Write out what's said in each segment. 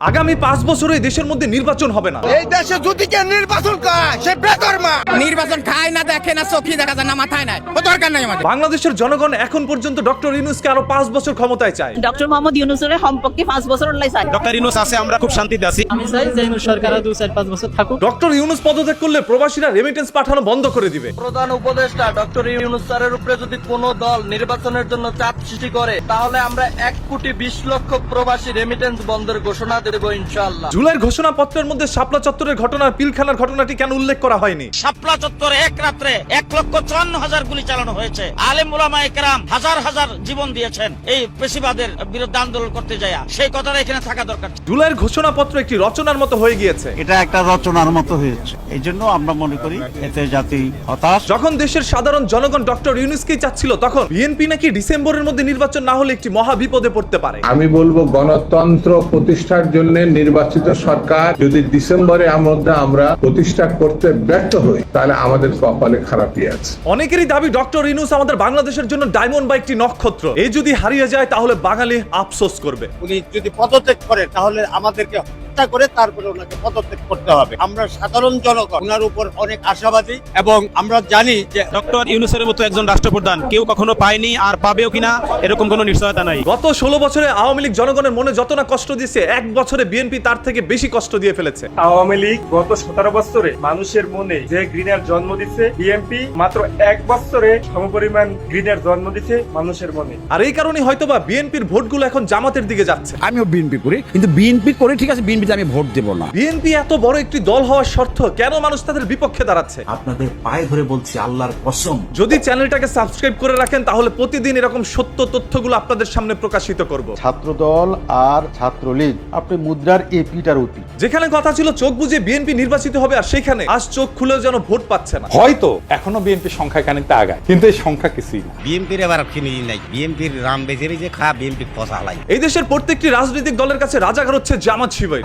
আগামী পাঁচ বছরে এই দেশের মধ্যে নির্বাচন হবে না। এই দেশে যদি কেউ নির্বাচন করে সে বেদরমা নির্বাচন খায় না দেখে না চোখে দেখা যায় না মাথায় নাই। ও দরকার নাই আমাদের। বাংলাদেশের জনগণ এখন পর্যন্ত ডক্টর ইউনুসকে আরও পাঁচ বছর ক্ষমতায় চায়। ডক্টর মোহাম্মদ ইউনুসের সম্পর্কে পাঁচ বছর লাই চাই ডক্টর ইনুস আছে আমরা খুব শান্তিতে আছি। আমি চাই যে ইউনূস সরকার আর দু চার পাঁচ বছর থাকুক। ডক্টর ইউনুস পদত্যাগ করলে প্রবাসীরা রেমিটেন্স পাঠানো বন্ধ করে দিবে। প্রধান উপদেষ্টা ডক্টর ইউনুস স্যারের উপরে যদি কোনো দল নির্বাচনের জন্য চাপ সৃষ্টি করে তাহলে আমরা এক কোটি বিশ লক্ষ প্রবাসী রেমিটেন্স বন্ধের ঘোষণা দেব ইনশাআল্লাহ। জুলাইয়ের ঘোষণাপত্রের মধ্যে শাপলা চত্বরের ঘটনার পিলখানার ঘটনাটি কেন উল্লেখ করা হয়নি? শাপলা চত্বরে এক রাত্রে এক লক্ষ চুয়ান্ন হাজার গুলি চালানো হয়েছে। আলেম ওলামা একরাম হাজার হাজার জীবন দিয়েছেন এই পেশিবাদের বিরুদ্ধে আন্দোলন করতে যায় সেই কথাটা এখানে থাকা দরকার। জুলাইয়ের ঘোষণাপত্র একটি রচনার মতো হয়ে গিয়েছে। এটা একটা রচনার মতো হয়েছে। এই জন্য আমরা মনে করি এতে জাতি হতাশ। যখন দেশের সাধারণ জনগণ ডক্টর ইউনুসকেই চাচ্ছিল তখন বিএনপি নাকি ডিসেম্বরের মধ্যে নির্বাচন না হলে একটি মহা বিপদে পড়তে পারে। আমি বলব গণতন্ত্র প্রতিষ্ঠার জন্য নির্বাচিত সরকার যদি ডিসেম্বরের মধ্যে আমরা প্রতিষ্ঠা করতে ব্যর্থ হই তাহলে আমাদের কপালে খারাপই আছে। অনেকেরই দাবি ডক্টর ইউনুস আমাদের বাংলাদেশের জন্য ডায়মন্ড বা একটি নক্ষত্র। এই যদি হারিয়ে যায় তাহলে বাঙালি আফসোস করবে। উনি যদি পদত্যাগ করে তাহলে আমাদেরকে হত্যা করে তারপরে ওনাকে পদত্যাগ করতে হবে। আমরা সাধারণ জনগণ ওনার উপর অনেক আশাবাদী এবং আমরা জানি যে ডক্টর ইউনুসের মতো একজন রাষ্ট্রপ্রধান কেউ কখনো পায়নি আর পাবেও কিনা এরকম কোনো নিশ্চয়তা নাই। গত ষোলো বছরে আওয়ামী লীগ জনগণের মনে যত না কষ্ট দিয়েছে এক বছরে বিএনপি তার থেকে বেশি কষ্ট দিয়ে ফেলেছে। আওয়ামী লীগ গত সতেরো বছরে মানুষের মনে যে গ্রিনের জন্ম দিচ্ছে বিএনপি মাত্র এক বছরে সমপরিমাণ গ্রিনের জন্ম দিচ্ছে মানুষের মনে। আর এই কারণে হয়তোবা বিএনপির ভোটগুলো এখন জামাতের দিকে যাচ্ছে। আমিও বিএনপি করি কিন্তু বিএনপি করে ঠিক আছে বিএনপিতে আমি ভোট দেবো না। বিএনপি এত বড় একটি দল হওয়ার শর্ত কেন মানুষ তাদের বিপক্ষে দাঁড়াচ্ছে? আপনাদের পায়ে ধরে বলছি আল্লাহর কসম। যদি চ্যানেলটাকে সাবস্ক্রাইব করে রাখেন তাহলে প্রতিদিন এরকম সত্য তথ্যগুলো আপনাদের সামনে প্রকাশিত করব। ছাত্রদল আর ছাত্রলীগ আপনি মুদ্রার এপিটার অতি যেখানে কথা ছিল চোখ বুঝে বিএনপি নির্বাচিত হবে আর সেখানে আজ চোখ খুলেও যেন ভোট পাচ্ছে না। হয়তো এখনও বিএনপি সংখ্যা খানিকটা আগায় কিন্তু এই সংখ্যা কিছুই না। বিএনপির এবার কিনি নাই। বিএনপির রাম বেজে বেজে খা বিএনপি পচা হালাই এই দেশের প্রত্যেকটি রাজনৈতিক দলের কাছে রাজাকার হচ্ছে জামাত শিবির।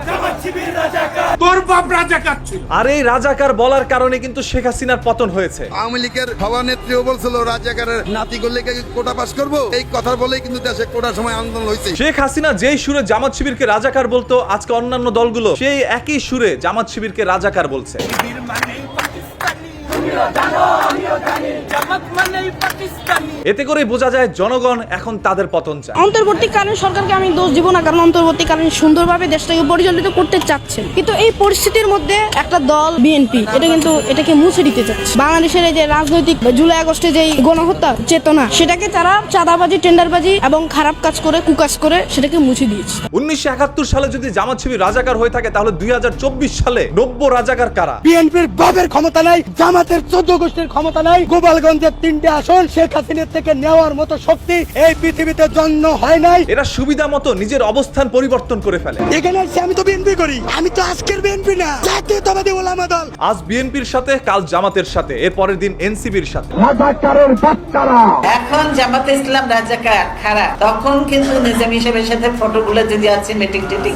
তোর বাপ রাজাকার ছিল। আর এই রাজাকার বলার কারণে কিন্তু শেখ হাসিনার পতন হয়েছে। আওয়ামী লীগের সভানেত্রীও বলছিল রাজাকারের নাতি করলে কি কোটা পাস করব? এই কথা বলেই কিন্তু দেশে কোটার সময় আন্দোলন হয়েছে। শেখ হাসিনা যেই সুরে জামাত শিবিরকে রাজাকার বলতো আজকে অন্যান্য দলগুলো সেই একই সুরে জামাত শিবিরকে রাজাকার বলছে। এতে করে বোঝা যায় জনগণ এখন তাদের পতন চায়। অন্তর্বর্তীকালীন সরকারকে আমি দোষ দিব না কারণ অন্তর্বর্তীকালীন সুন্দরভাবে দেশটাকে পরিচালিত করতে চাচ্ছেন কিন্তু এই পরিস্থিতির মধ্যে একটা দল বিএনপি এটা কিন্তু এটাকে মুছে দিতে চাচ্ছে। বাংলাদেশের এই যে রাজনৈতিক জুলাই আগস্টে যে গণহত্যা চেতনা সেটাকে তারা চাঁদাবাজি টেন্ডারবাজি এবং খারাপ কাজ করে কুকাজ করে সেটাকে মুছে দিয়েছে। উনিশশো একাত্তর সালে যদি জামাত শিবির রাজাকার হয়ে থাকে তাহলে দুই হাজার চব্বিশ সালে নব্য রাজাকার কারা? বিএনপির বাবের ক্ষমতা নাই জামাতের চোদ্দ গোষ্ঠীর ক্ষমতা নাই। গোপালগঞ্জের তিনটে আসন শেখ হাসিনার থেকে নেওয়ার মতো শক্তি এই পৃথিবীতে জন্ম হয় নাই। এরা সুবিধা মতো নিজের অবস্থান পরিবর্তন করে ফেলে। এখানে এসে আমি তো বিএনপি করি। আমি তো আজকের বিএনপি না। জাতীয়তাবাদী ওলামা দল। আজ বিএনপির সাথে কাল জামাতের সাথে এর পরের দিন এনসিবির সাথে। এখন জামাতে ইসলাম রাজাকার খারাপ। তখন কিন্তু নিজাম হিসেবের সাথে ফটোগুলো যদি আছে মিটিং টিটিং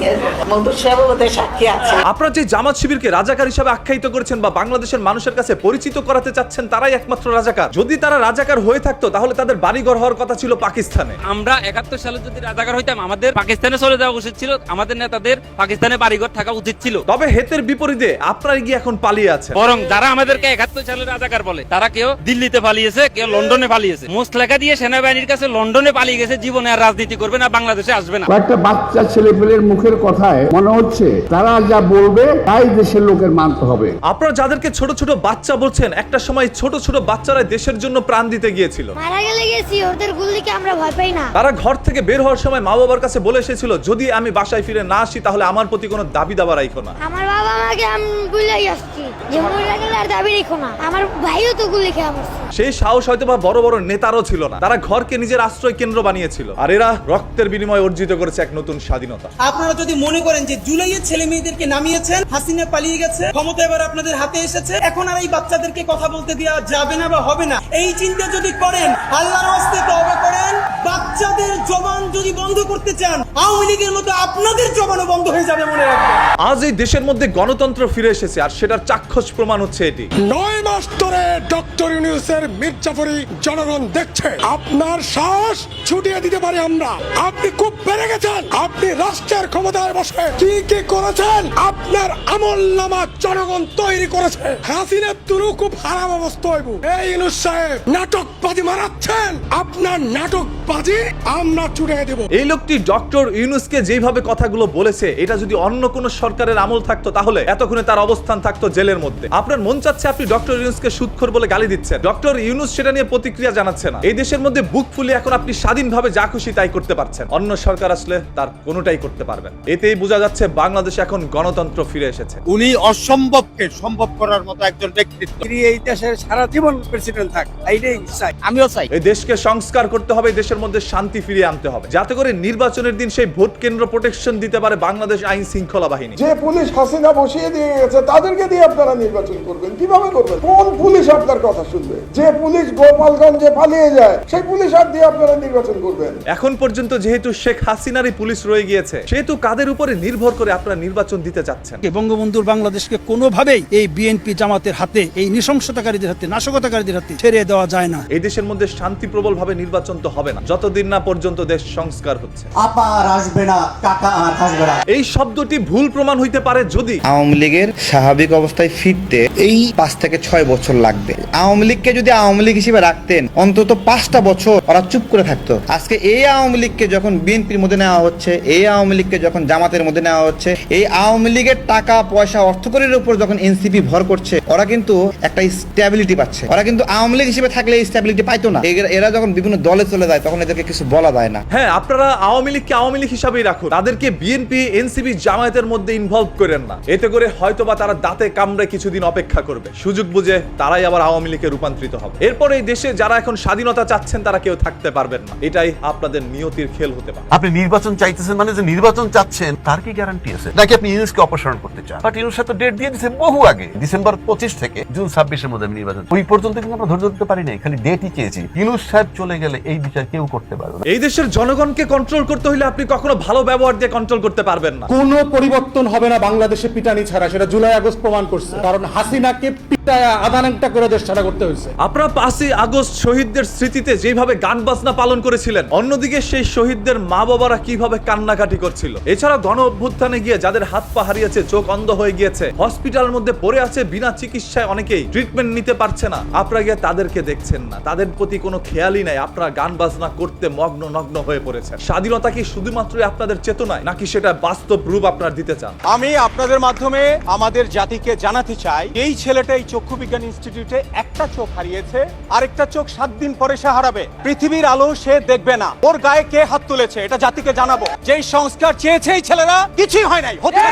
মধুর সাহেব ওদের সাক্ষী আছে। আপনারা যে জামাত শিবিরকে রাজাকার হিসাবে আখ্যায়িত করেছেন বা বাংলাদেশের মানুষের কাছে পরিচিত করাতে চাচ্ছেন তারাই একমাত্র রাজাকার। যদি তারা রাজাকার হয়ে থাকতো তাহলে তাদের বাড়িঘর হওয়ার কথা ছিল পাকিস্তানে। আমরা একাত্তর সালে যদি রাজাকার হইতাম আমাদের পাকিস্তানে চলে যাওয়া উচিত ছিল আমাদের নেতাদের পাকিস্তানে বাড়িঘর থাকা উচিত ছিল। তবে হেতের বিপরীতে আপনারা গিয়ে এখন পালিয়ে আছেন। বরং যারা আমাদেরকে একাত্তর সালে রাজাকার বলে তারা কেউ দিল্লিতে পালিয়েছে কেউ লন্ডনে পালিয়েছে। মোস্ট লেখা দিয়ে সেনাবাহিনীর কাছে লন্ডনে পালিয়ে গেছে জীবনে আর রাজনীতি করবে না বাংলাদেশে আসবে না। কয়েকটা বাচ্চা ছেলেপেলের মুখের কথায় মনে হচ্ছে তারা যা বলবে তাই দেশের লোকের মানতে হবে। আপনারা যাদেরকে ছোট ছোট বাচ্চা বলছেন একটা সময় ছোট ছোট বাচ্চারা দেশের জন্য প্রাণ দিতে গিয়েছিল। মারা গেলে গেছি ওদের গুলিকে আমরা ভয় পাই না? তারা ঘর থেকে বের হওয়ার সময় মা বাবার কাছে বলে এসেছিল যদি আমি বাসায় ফিরে না আসি তাহলে আমার প্রতি কোনো দাবি দাবা রাখো না। আমার বাবা আমাকে আমি গুলাই আসছি। যে মরে গেলে আর দাবি রেখো না। আমার ভাইও তো গুলি খেয়ে মরছে। সেই সাহস হয়তো বা বড় বড় নেতারও ছিল না। তারা ঘরকে নিজের আশ্রয় কেন্দ্র বানিয়েছিল। আর এরা রক্তের বিনিময়ে অর্জিত করেছে এক নতুন স্বাধীনতা। আপনারা যদি মনে করেন যে জুলাইয়ের ছেলে মেয়েদেরকে নামিয়েছেন হাসিনা পালিয়ে গেছে ক্ষমতা এবার আপনাদের হাতে এসেছে এখন আর এই বাচ্চাদেরকে কথা বলতে দেওয়া যাবে না বা হবে না। এই চিন্তা যদি করেন আল্লাহর হস্তে তওবা করেন বাচ্চাদের জবান যদি বন্ধ করতে চান আওয়ামী লীগের মতো আপনাদের জবানও বন্ধ হয়ে যাবে মনে রাখবেন। আজ এই দেশের মধ্যে গণতন্ত্র ফিরে এসেছে আর সেটার চাক্ষুষ প্রমাণ হচ্ছে এটি। নয় মাস ধরে ডক্টর ইউনিউসের মির্জাফরি জনগণ দেখছে আপনার সাহস ছুটিয়ে দিতে পারি আমরা। আপনি খুব বেড়ে গেছেন আপনি রাষ্ট্রের ক্ষমতায় বসে কি কি করেছেন আপনার আমল নামা জনগণ তৈরি করেছে। হাসিনের তুরু খুব খারাপ অবস্থা হইব। এই ইউনুস সাহেব নাটকবাজি মারাচ্ছেন। আপনার নাটকবাজি আমরা ছুটিয়ে দেব। এই লোকটি ডক্টর ইউনুসকে যেভাবে কথাগুলো বলেছে এটা যদি অন্য কোন সরকারের আমল থাকতো তাহলে এতক্ষণে তার অবস্থান থাকতো জেলের মধ্যে। আপনার মন চাচ্ছে আপনি ডক্টর ইউনুসকে সুৎখর বলে গালি দিচ্ছেন। ডক্টর ইউনুস সেটা নিয়ে প্রতিক্রিয়া জানাচ্ছে না। এই দেশের মধ্যে বুক ফুলে এখন আপনি স্বাধীনভাবে যা খুশি তাই করতে পারছেন। অন্য সরকার আসলে তার কোনোটাই করতে পারবেন এতেই বোঝা যাচ্ছে বাংলাদেশে এখন গণতন্ত্র ফিরে এসেছে। উনি অসম্ভবকে সম্ভব করার মতো একজন ব্যক্তিত্ব তিনি এই দেশের সারা জীবন প্রেসিডেন্ট থাক এইটাই চাই। আমিও চাই। এই দেশকে সংস্কার করতে হবে দেশের মধ্যে শান্তি ফিরিয়ে আনতে হবে। যাতে করে নির্বাচনের দিন সেই ভোট কেন্দ্র প্রোটেকশন দিতে পারে বাংলাদেশ আইন শৃঙ্খলা বাহিনী। যে পুলিশ হাসিনা বসিয়ে দিয়ে গেছে তাদেরকে দিয়ে আপনারা নির্বাচন করবেন। কীভাবে করবেন? কোন পুলিশ আপনার কথা শুনবে? যে পুলিশ গোপালগঞ্জে পালিয়ে যায় সেই পুলিশ আর দিয়ে আপনারা নির্বাচন করবেন। এখন পর্যন্ত যেহেতু শেখ হাসিনারই পুলিশ রয়ে গিয়েছে সেহেতু কাদের উপরে নির্ভর করে আপনারা নির্বাচন দিতে চাচ্ছেন? বঙ্গবন্ধুর বাংলাদেশকে কোনোভাবেই এই বিএনপি জামাতের হাতে এই নৃশংসতাকারীদের হাতে নাশকতাকারীদের হাতে ছেড়ে দেওয়া যায় না। এই দেশের মধ্যে শান্তি প্রবল ভাবে নির্বাচন তো হবে না। যতদিন না পর্যন্ত দেশ সংস্কার হচ্ছে। আপা আর আসবে না কাকা আর আসবে না। এই শব্দটি ভুল প্রমাণ হইতে পারে যদি। আওয়ামী লীগের স্বাভাবিক অবস্থায় ফিরতে এই পাঁচ থেকে ছয় বছর লাগবে। আওয়ামী লীগকে যদি আওয়ামী লীগ হিসেবে রাখতেন অন্তত পাঁচটা বছর ওরা চুপ করে থাকতো। আজকে এই আওয়ামী লীগকে যখন বিএনপির মধ্যে নেওয়া হচ্ছে এই আওয়ামী লীগকে যখন জামাতের মধ্যে নেওয়া হচ্ছে এই আওয়ামী লীগের টাকা পয়সা অর্থকরীর উপর যখন এনসিপি ভর করছে ওরা কিন্তু একটা স্ট্যাবিলিটি পাচ্ছে। ওরা কিন্তু আওয়ামী লীগ হিসেবে থাকলে এই স্ট্যাবিলিটি পাইতো না। এরা- যখন বিভিন্ন দলে চলে যায় তখন এদেরকে কিছু বলা যায় না। হ্যাঁ আপনারা আওয়ামী লীগকে আওয়ামী লীগ হিসাবেই রাখুন। তাদেরকে বিএনপি এনসিপি জামায়াতের মধ্যে ইনভলভ করেন না। এতে করে হয়তোবা তারা দাঁতে কামড়ে কিছুদিন অপেক্ষা করবে। সুযোগ বুঝে তারাই আবার আওয়ামী লীগে রূপান্তরিত হবে। এরপরে এই দেশে যারা এখন স্বাধীনতা চাচ্ছেন তারা কেউ থাকতে পারবেন না। এটাই আপনাদের নিয়তির খেল হতে পারে। আপনি নির্বাচন চাইতেছেন মানে যে নির্বাচন চাচ্ছেন তার কি গ্যারান্টি আছে? নাকি আপনি ইউনুসকে অপসারণ করতে চান? বাট ইউনুস তো ডেট দিয়ে দিয়েছে বহু আগে। ডিসেম্বর পঁচিশ থেকে জুন ছাব্বিশের মধ্যে আমি নির্বাচন ওই পর্যন্ত কিন্তু আমরা ধৈর্য দিতে পারি নাই খালি ডেটই চেয়েছি। ইউনুস সাহেব চলে গেলে এই বিচার কেউ করতে পারবে না। এই দেশের জনগণকে কন্ট্রোল করতে হলে আপনি কখনো ভালো ব্যবহার দিয়ে কন্ট্রোল করতে পারবেন না। কোনো পরিবর্তন হবে না বাংলাদেশে পিটানি ছাড়া সেটা জুলাই আগস্ট প্রমাণ করছে। কারণ হাসিনাকে পিটায় আদানাংটা করে দেশ ছাড়া করতে হয়েছে। আপনারা পাঁচই আগস্ট শহীদদের স্মৃতিতে যেভাবে গান বাজনা পালন করেছিলেন অন্যদিকে সেই শহীদদের মা বাবারা কীভাবে কান্নাকাটি করছিল। এছাড়া গণ অভ্যুত্থানে গিয়ে যাদের হাত পা হারিয়েছে চোখ অন্ধ হয়ে গিয়েছে হসপিটালের মধ্যে পড়ে আছে বিনা চিকিৎসায় অনেকেই ট্রিটমেন্ট নিতে পারছে না। আপনারা গিয়ে তাদেরকে দেখছেন না। তাদের প্রতি কোনো খেয়ালই নাই। আপনারা গান বাজনা করতে মগ্ন, নগ্ন হয়ে পড়েছে স্বাধীনতা কি শুধুমাত্র আপনাদের চেতনায়, নাকি সেটা বাস্তব রূপ আপনার দিতে চান? আমি আপনাদের মাধ্যমে আমাদের জাতিকে জানাতে চাই, এই ছেলেটা এই চক্ষু বিজ্ঞান ইনস্টিটিউটে একটা চোখ হারিয়েছে, আরেকটা চোখ সাত দিন পরে সে হারাবে। পৃথিবীর আলো সে দেখবে না। ওর গায়ে কে হাত তুলেছে, এটা জাতিকে জানাব। যেই সংস্কার চেয়েছে এই ছেলেরা, কিছুই হয় নাই, হতে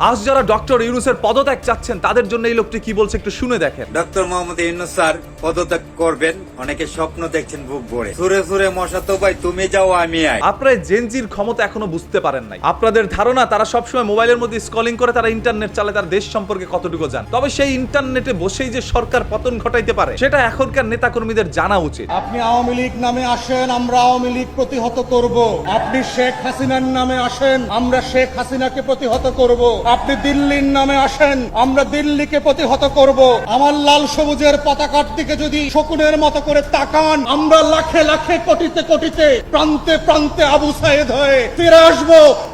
আজ যারা ডক্টর ইউনুসের পদত্যাগ চাচ্ছেন তাদের জন্য এই লোকটি কি বলছে একটু শুনে দেখেন। ডক্টর মোহাম্মদ ইউনুস স্যার পদত্যাগ করবেন। অনেকে স্বপ্ন দেখছেন বুক ভরে। সুরে সুরে মশা তো ভাই তুমি যাও আমি আই। আপনারা জেনজির ক্ষমতা এখনও বুঝতে পারেন নাই। আপনাদের ধারণা তারা সবসময় মোবাইলের মধ্যে স্কলিং করে তারা ইন্টারনেট চালায় তার দেশ সম্পর্কে কতটুকু জান? তবে সেই ইন্টারনেটে বসেই যে সরকার পতন ঘটাইতে পারে সেটা এখনকার নেতাকর্মীদের জানা উচিত। আপনি আওয়ামী লীগ নামে আসেন আমরা আওয়ামী লীগ প্রতিহত করব। আপনি শেখ হাসিনার নামে আসেন আমরা শেখ হাসিনাকে প্রতিহত করব। আপনি দিল্লির নামে আসেন আমরা দিল্লিকে প্রতিহত করব। আমার লাল সবুজের পতাকার দিকে যদি শকুনের মতো করে তাকান আমরা লাখে লাখে কোটিতে কোটিতে প্রান্তে প্রান্তে আবু সাইদ হয়ে ফিরে আসব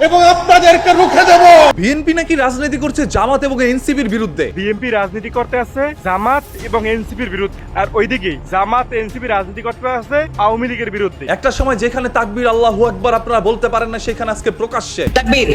এবং আপনাদেরকে রুখে দেব। বিএনপি নাকি রাজনীতি করছে জামাত এবং এনসিপির বিরুদ্ধে? বিএনপি রাজনীতি করতে আছে জামাত এবং এনসিপির বিরুদ্ধে। আর ওইদিকে জামাত এনসিপি রাজনীতি করতে আছে আওয়ামী লীগের বিরুদ্ধে। একটা সময় যেখানে তাকবির আল্লাহু আকবার আপনারা বলতে পারেন না সেখানে আজকে প্রকাশ্যে। তাকবীর।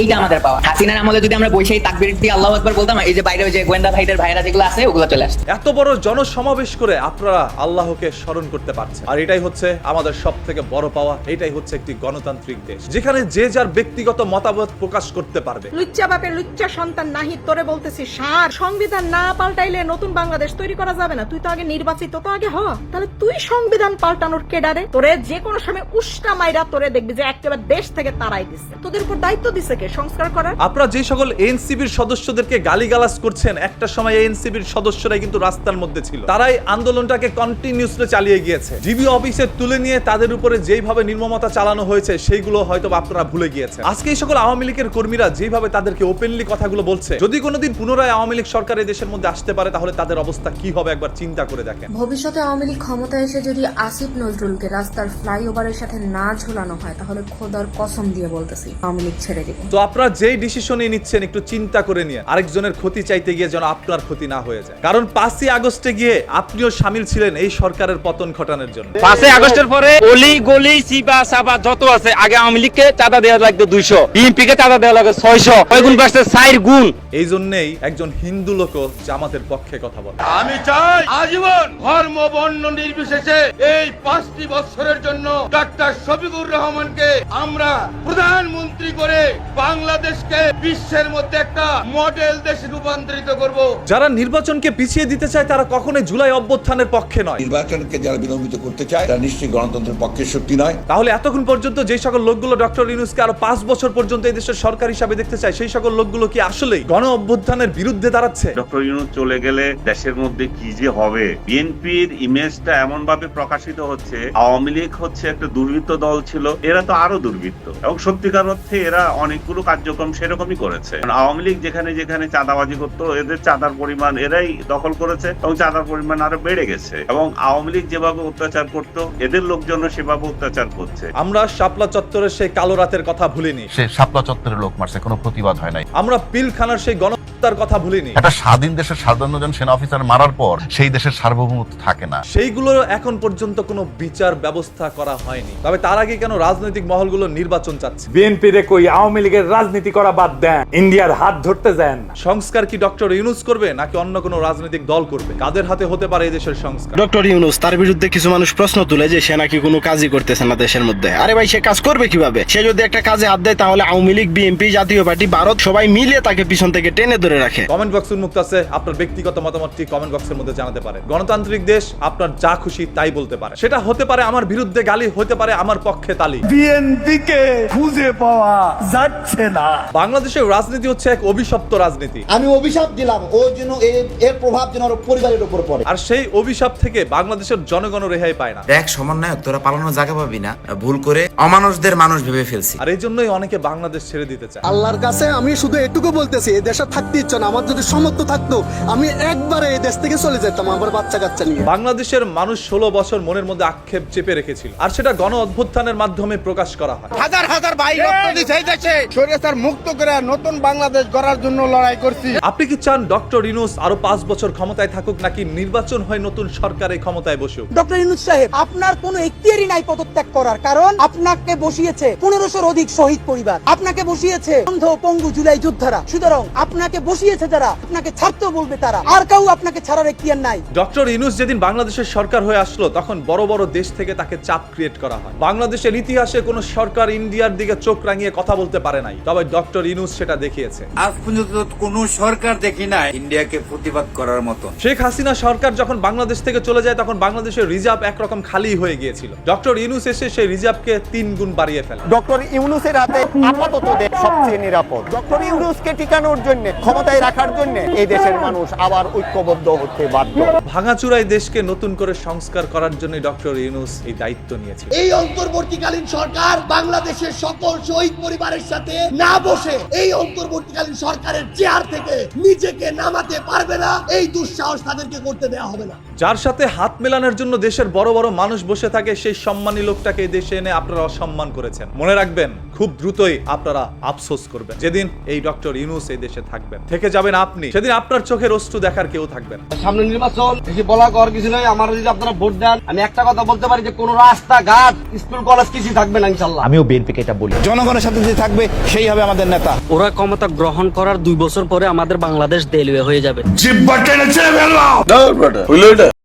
এইটা আমাদের পাওয়া। হাসিনার আমলে যদি আমরা তাকবীর দিয়ে আল্লাহু আকবার বলতাম এই যে বাইরে যে গোয়েন্দা ভাইদের ভাইরা যেগুলো আছে ওগুলো চলে আসতো। এত বড় জনসমাবেশ করে আপনারা আল্লাহকে স্মরণ করতে পারছেন। আর এটাই হচ্ছে আমাদের সব থেকে বড় পাওয়া এটাই হচ্ছে একটি গণতান্ত্রিক দেশ। যেখানে যে যার ব্যক্তিগত মতামত প্রকাশ করতে পারবে। লুচ্চা বাপের লুচ্চা সন্তান নাহি তোরে বলতেছি সার। সংবিধান না পাল্টাইলে নতুন বাংলাদেশ তৈরি করা যাবে না। তুই তো আগে নির্বাচিত, তো আগে হ। তাহলে তুই সংবিধান পাল্টানোর কেডারে? তোরে যে কোনো সময় উস্কা মাইরা তোরে দেখবি যে একেবারে দেশ থেকে তারাই দিচ্ছে তোদের উপর দায়িত্ব দিছে কে? সংস্কার করার? আপনারা যে সকল এনসিবির সদস্যদেরকে গালিগালাজ করছেন, একটা সময় এনসিবির সদস্যরাই কিন্তু রাস্তার মধ্যে ছিল। তারাই আন্দোলনটাকে কন্টিনিউসলি চালিয়ে গিয়েছে। জিবি অফিসে তুলে নিয়ে তাদের উপরে যেইভাবে নির্মমতা চালানো হয়েছে, সেইগুলো হয়তো আপনারা ভুলে গিয়েছেন। আজকে এই সকল আওয়ামী লীগের কর্মীরা যেভাবে তাদেরকে ওপেনলি কথাগুলো বলছে, যদি কোনোদিন পুনরায় আওয়ামী লীগ সরকার দেশের মধ্যে আসতে পারে তাহলে তাদের অবস্থা কি হবে একবার চিন্তা করে দেখেন। ভবিষ্যতে আওয়ামী লীগ ক্ষমতায় এসে যদি আসিফ নজরুলকে রাস্তার ফ্লাইওভারের সাথে না ঝোলানো হয় তাহলে খোদার কসম দিয়ে বলতেছি আওয়ামী লীগ ছেড়ে দিব। তো আপনারা যেই ডিসিশনই নিচ্ছেন একটু চিন্তা করে নিয়ে আরেকজনের ক্ষতি চাইতে গিয়ে যেন আপনার ক্ষতি না হয়ে যায়। কারণ পাঁচই আগস্টে গিয়ে আপনিও সামিল ছিলেন এই সরকারের পতন ঘটানোর জন্য। পাঁচই আগস্টের পরে অলি গলি সিবা সাবা যত আছে আগে আওয়ামী লীগকে চাঁদা দেওয়া লাগবে দুইশো বিএনপি কে চাঁদা দেওয়া লাগবে ছয়শো কয় গুণ বাড়ছে চার গুণ। এই জন্যই একজন হিন্দু লোক জামাতের পক্ষে কথা বলে। আমি চাই আজীবন ধর্ম বর্ণ নির্বিশেষে এই পাঁচটি বছরের জন্য ডাক্তার শফিকুর রহমানকে আমরা প্রধানমন্ত্রী করে বাংলাদেশকে বিশ্বের মধ্যে একটা মডেল দেশে রূপান্তরিত করব। যারা নির্বাচনকে পিছিয়ে দিতে চায় তারা কখনোই জুলাই অভ্যুত্থানের পক্ষে নয়। নির্বাচনকে যারা বিলম্বিত করতে চায় তারা নিশ্চয়ই গণতন্ত্রের পক্ষে শক্তি নয়। তাহলে এতক্ষণ পর্যন্ত যে সকল লোকগুলো ডক্টর ইউনুসকে আরও পাঁচ বছর পর্যন্ত এই দেশের সরকার হিসাবে দেখতে চায় সেই সকল লোকগুলো কি আসলে গণ অভ্যুত্থানের বিরুদ্ধে দাঁড়াচ্ছে? ডক্টর ইউনুস চলে গেলে দেশের মধ্যে কি যে হবে? বিএনপির ইমেজটা এমন ভাবে প্রকাশিত হচ্ছে আওয়ামী লীগ হচ্ছে একটা দুর্বৃত্ত দল ছিল এরা তো আরও দুর্বৃত্ত। এবং সত্যিকার অর্থে এরা অনেকগুলো কার্যক্রম সেরকমই করেছে। আওয়ামী লীগ যেখানে যেখানে চাঁদাবাজি করতো এদের চাঁদার পরিমাণ এরাই দখল করেছে এবং চাঁদার পরিমাণ আরও বেড়ে গেছে। এবং আওয়ামী লীগ যেভাবে অত্যাচার করতো এদের লোকজন সেভাবে অত্যাচার করছে। আমরা শাপলা চত্বরের সেই কালো রাতের কথা ভুলিনি। সে শাপলা চত্বরের লোক মারছে কোনো প্রতিবাদ হয় নাই। আমরা পিলখানার সেই গণহত্যার কথা ভুলিনি। একটা স্বাধীন দেশের সাধারণ জন সেনা অফিসার মারার পর সেই দেশের সার্বভৌমত্ব থাকে না। সেইগুলোর এখন পর্যন্ত কোনো বিচার ব্যবস্থা করা হয়নি। তবে তার আগে কেন রাজনৈতিক মহলগুলো নির্বাচন চাচ্ছে? বিএনপি রে কই আওয়ামী লীগের রাজনীতি করা বাদ দেন। ইন্ডিয়ার হাত ধরতে যান। সংস্কার কি ডক্টর ইউনুস করবে নাকি অন্য কোনো রাজনৈতিক দল করবে? কাদের হাতে হতে পারে এই দেশের সংস্কার? ডক্টর ইউনুস তার বিরুদ্ধে কিছু মানুষ প্রশ্ন তুলে যে সে নাকি কোনো কাজই করতেছে না দেশের মধ্যে। আরে ভাই সে কাজ করবে কীভাবে? সে যদি একটা কাজে হাত দেয় তাহলে আওয়ামী লীগ বিএনপি জাতীয় পার্টি ভারত সবাই মিলে তাকে পিছন থেকে টেনে ধরে রাখে। কমেন্ট বক্স উন্মুক্ত আছে আপনার ব্যক্তিগত মতামতটি কমেন্ট বক্সের মধ্যে জানাতে পারে। গণতান্ত্রিক দেশ আপনার যা খুশি তাই বলতে পারে। সেটা হতে পারে আমার বিরুদ্ধে গালি হতে পারে আমার পক্ষে তালি। বিএনপিকে খুঁজে পাওয়া যাচ্ছে না। বাংলাদেশের রাজনীতি হচ্ছে এক অভিশপ্ত রাজনীতি। আমি অভিশাপ দিলাম ও যেন এর- প্রভাব যেন ওর পরিবারের উপর পড়ে। আর সেই অভিশাপ থেকে বাংলাদেশের জনগণ রেহাই পায় না। দেখ সমন্বয়ক তোরা পালানোর জায়গা পাবি না। ভুল করে অমানুষদের মানুষ ভেবে ফেলছি। আর এই জন্যই অনেকে বাংলাদেশ ছেড়ে দিতে চায়। আল্লাহর কাছে আমি শুধু এটুকু বলতেছি এই দেশে থাকতে ইচ্ছে না আমার যদি সামর্থ্য থাকতো আমি একবারে এই দেশ থেকে চলে যেতাম আমার বাচ্চা কাচ্চা নিয়ে। বাংলাদেশের মানুষ ষোলো বছর মনের মধ্যে আক্ষেপ চেপে রেখেছিল আর সেটা গণ অভ্যুত্থানের মাধ্যমে প্রকাশ করা হয়। হাজার হাজার ভাই রক্ত দিছে এই দেশে। স্বৈরাচার মুক্ত করে নতুন বাংলাদেশ গড়ার জন্য লড়াই করছি। আপনি কি চান ডক্টর ইনুস আরও পাঁচ বছর ক্ষমতায় থাকুক নাকি নির্বাচন হয় নতুন সরকার ক্ষমতায় বসুক? ডক্টর ইনুস সাহেব আপনার কোনো এখতিয়ারই নাই পদত্যাগ করার কারণ আপনাকে বসিয়েছে পনেরোশোর অধিক শহীদ পরিবার। আপনাকে বসিয়েছে অন্ধ পঙ্গু জুলাই যোদ্ধারা। সুতরাং আপনাকে বসিয়েছে যারা আপনাকে ছাড়তেও বলবে তারা। আর কেউ আপনাকে ছাড়ার এখতিয়ার নাই। ডক্টর ইনুস যেদিন বাংলাদেশের সরকার হয়ে আসলো তখন বড় বড় দেশ থেকে তাকে চাপ ক্রিয়েট করা হয়। বাংলাদেশের ইতিহাসে কোনো সরকার ইন্ডিয়ার দিকে চোখ রাঙিয়ে কথা বলতে পারে নাই। তবে ডক্টর ইনুস সেটা দেখিয়েছে। আজ পর্যন্ত কোন সরকার দেখি না ইন্ডিয়াকে প্রতিবাদ করার মতো। শেখ হাসিনা সরকার যখন বাংলাদেশ থেকে চলে যায় তখন বাংলাদেশের রিজার্ভ একরকম খালি হয়ে গিয়েছিল। ডক্টর ইনুস এসে সেই রিজার্ভকে তিন গুণ বাড়িয়ে ফেলে ডক্টর ইউনুসের হাতে আপাতত সবচেয়ে নিরাপদ। ডক্টর ইউনুসকে টিকানোর জন্য ক্ষমতায় রাখার জন্য এই দেশের মানুষ আবার ঐক্যবদ্ধ হতে বাধ্য। ভাঙাচুরাই দেশকে নতুন করে সংস্কার করার জন্য ডক্টর ইউনুস এই দায়িত্ব নিয়েছে এই অন্তর্বর্তীকালীন সরকার বাংলাদেশের সকল শহীদ পরিবারের সাথে না বসে এই অন্তর্বর্তীকালীন সরকারের চেয়ার থেকে নিজেকে নামাতে পারবে না এই দুঃসাহস তাদেরকে করতে দেওয়া হবে না। যার সাথে হাত মেলানোর জন্য দেশের বড় বড় মানুষ বসে থাকে সেই সম্মানী লোকটাকে দেশে এনে আপনারা অসম্মান করেছেন। মনে রাখবেন খুব দ্রুতই আপনারা আফসোস করবেন। যেদিন এই ডক্টর ইউনুস এই দেশে থাকবেন থেকে যাবেন আপনি। সেদিন আপনার চোখের অশ্রু দেখার কেউ থাকবেন সামনে নির্বাচন বেশি বলা কর কিছু নয় আমার যদি আপনারা ভোট দেন আমি একটা কথা বলতে পারি যে কোন রাস্তা ঘাট স্কুল কলেজ কিছু থাকবে না ইনশাল্লাহ আমিও বিএনপিকে এটা বলি। জনগণের সাথে যে থাকবে সেই হবে আমাদের নেতা। ওরা ক্ষমতা গ্রহণ করার দুই বছর পরে আমাদের বাংলাদেশ দেলওয়ে হয়ে যাবে। জিব্বা টেনে ছেড়ে ফেললাম